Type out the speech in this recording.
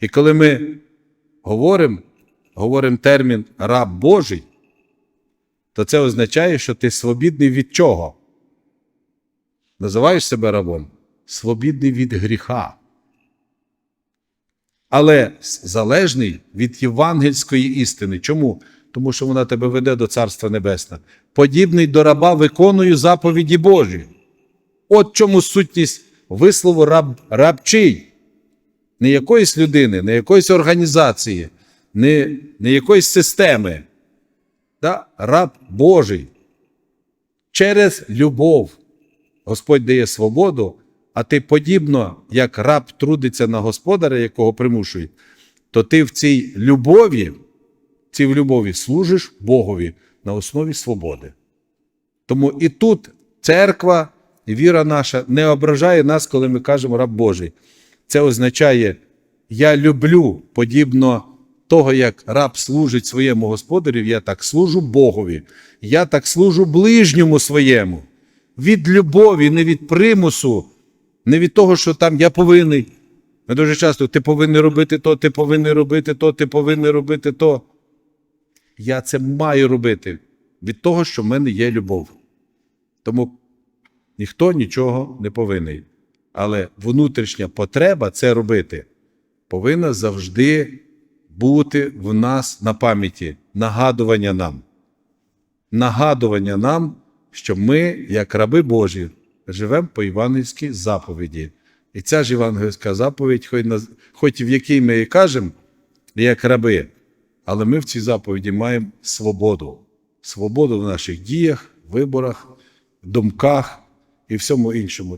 І коли ми говоримо, говоримо термін раб Божий, то це означає, що ти свобідний від чого? Називаєш себе рабом? Свобідний від гріха. Але залежний від євангельської істини. Чому? Тому що вона тебе веде до Царства Небесного. Подібний до раба виконую заповіді Божі. От чому сутність вислову раб, рабчий. Не якоїсь людини, не якоїсь організації, не, не якоїсь системи. Да? Раб Божий. Через любов Господь дає свободу, а ти подібно, як раб трудиться на господаря, якого примушують, то ти в цій любові, цій любові служиш Богові на основі свободи. Тому і тут церква, і віра наша не ображає нас, коли ми кажемо раб Божий. Це означає, я люблю, подібно того, як раб служить своєму господарю, я так служу Богові, я так служу ближньому своєму. Від любові, не від примусу, не від того, що там я повинен. Ми дуже часто ти повинен робити то, ти повинен робити то, ти повинен робити то. Я це маю робити від того, що в мене є любов. Тому ніхто нічого не повинен. Але внутрішня потреба це робити повинна завжди бути в нас на пам'яті, нагадування нам. Нагадування нам, що ми, як раби Божі, живемо по євангельській заповіді. І ця ж євангельська заповідь, хоч в якій ми і кажемо, як раби, але ми в цій заповіді маємо свободу. Свободу в наших діях, виборах, думках і всьому іншому.